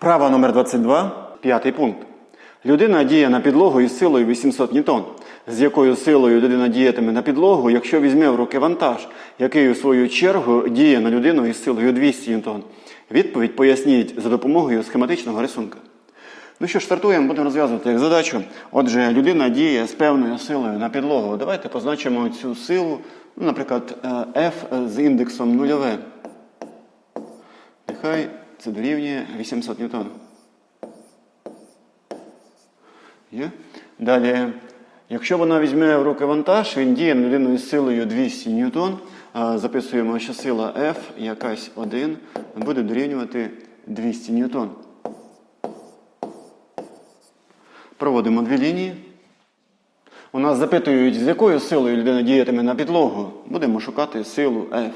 Вправа номер 22, п'ятий пункт. Людина діє на підлогу із силою 800 ньютон. З якою силою людина діятиме на підлогу, якщо візьме в руки вантаж, який у свою чергу діє на людину із силою 200 ньютон? Відповідь поясніть за допомогою схематичного рисунка. Ну що ж, стартуємо, будемо розв'язувати як задачу. Отже, людина діє з певною силою на підлогу. Давайте позначимо цю силу, ну, наприклад, е, F з індексом нульове. Нехай це дорівнює 800 ньютон. Є? Далі, якщо вона візьме в руки вантаж, він діє на людину силою 200 ньютон. Записуємо, що сила F, якась 1, буде дорівнювати 200 ньютон. Проводимо дві лінії. У нас запитують, з якою силою людина діятиме на підлогу. Будемо шукати силу F.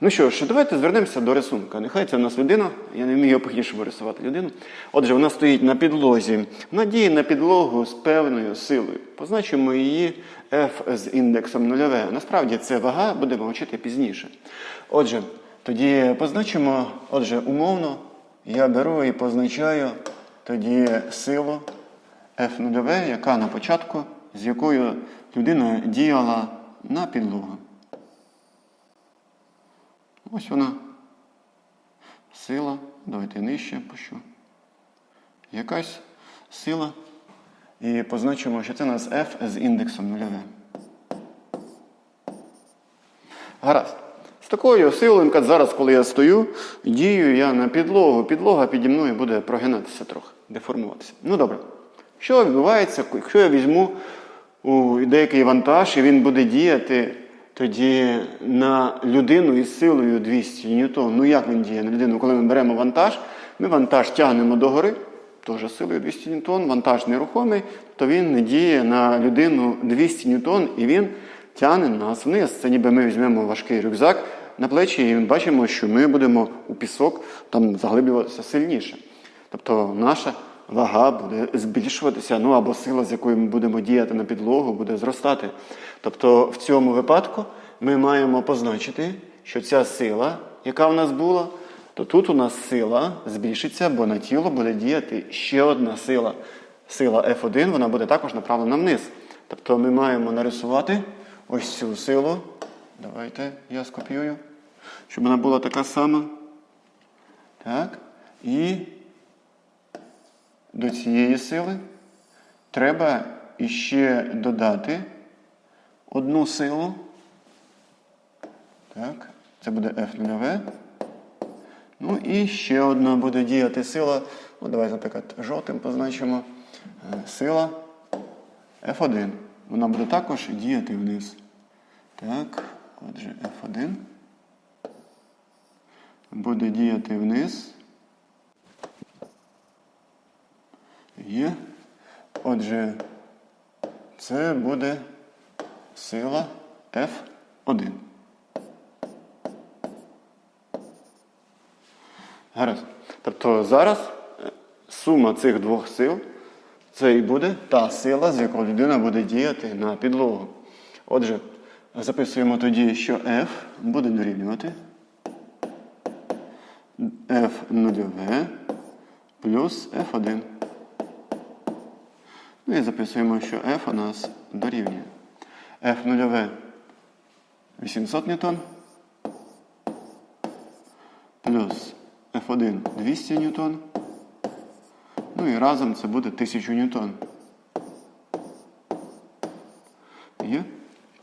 Ну що ж, давайте звернемося до рисунка. Нехай це в нас людина, я не вмію по-іншому рисувати людину. Отже, вона стоїть на підлозі. Вона діє на підлогу з певною силою. Позначимо її F з індексом нульове. Насправді це вага, будемо вчити пізніше. Отже, тоді позначимо, отже, умовно, я беру і позначаю тоді силу F нульове, яка на початку, з якою людина діяла на підлогу. Ось вона. Сила. Давайте нижче пущу. Якась сила. І позначимо, що це у нас F з індексом нульове. Гаразд. З такою силою, зараз, коли я стою, дію я на підлогу. Підлога піді мною буде прогинатися трохи, деформуватися. Ну добре. Що відбувається, якщо я візьму деякий вантаж і він буде діяти тоді на людину із силою 200 ньютон. Ну як він діє на людину? Коли ми беремо вантаж, ми вантаж тягнемо догори, теж силою 200 ньютон, вантаж нерухомий, то він не діє на людину 200 ньютон і він тягне нас вниз. Це ніби ми візьмемо важкий рюкзак на плечі, і бачимо, що ми будемо у пісок там заглиблюватися сильніше. Тобто наша вага буде збільшуватися, ну або сила, з якою ми будемо діяти на підлогу, буде зростати. Тобто в цьому випадку ми маємо позначити, що ця сила, яка в нас була, то тут у нас сила збільшиться, бо на тіло буде діяти ще одна сила. Сила F1, вона буде також направлена вниз. Тобто ми маємо нарисувати ось цю силу. Давайте я скопіюю, щоб вона була така сама. Так. І до цієї сили треба іще додати одну силу. Так, це буде F0. Ну і ще одна буде діяти сила. Ну, давайте, наприклад, жовтим позначимо. Е, Сила F1. Вона буде також діяти вниз. Так, отже, F1 буде діяти вниз. Є. Отже, це буде сила F1. Гаразд. Тобто зараз е, сума цих двох сил це і буде та сила, з якою людина буде діяти на підлогу. Отже, записуємо тоді, що F буде дорівнювати F нульове плюс F1. Ну і записуємо, що F у нас дорівнює. F нульове 800 ньютон плюс F1 200 ньютон. Ну і разом це буде 1000 ньютон. Є.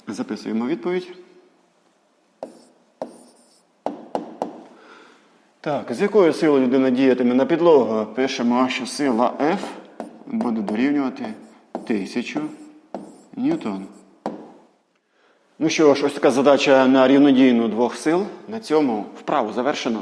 Записуємо відповідь. Так, з якою силою людина діятиме на підлогу? Пишемо, що сила F буде дорівнювати 1000 ньютон. Ну що ж, ось така задача на рівнодійну двох сил. На цьому вправу завершено.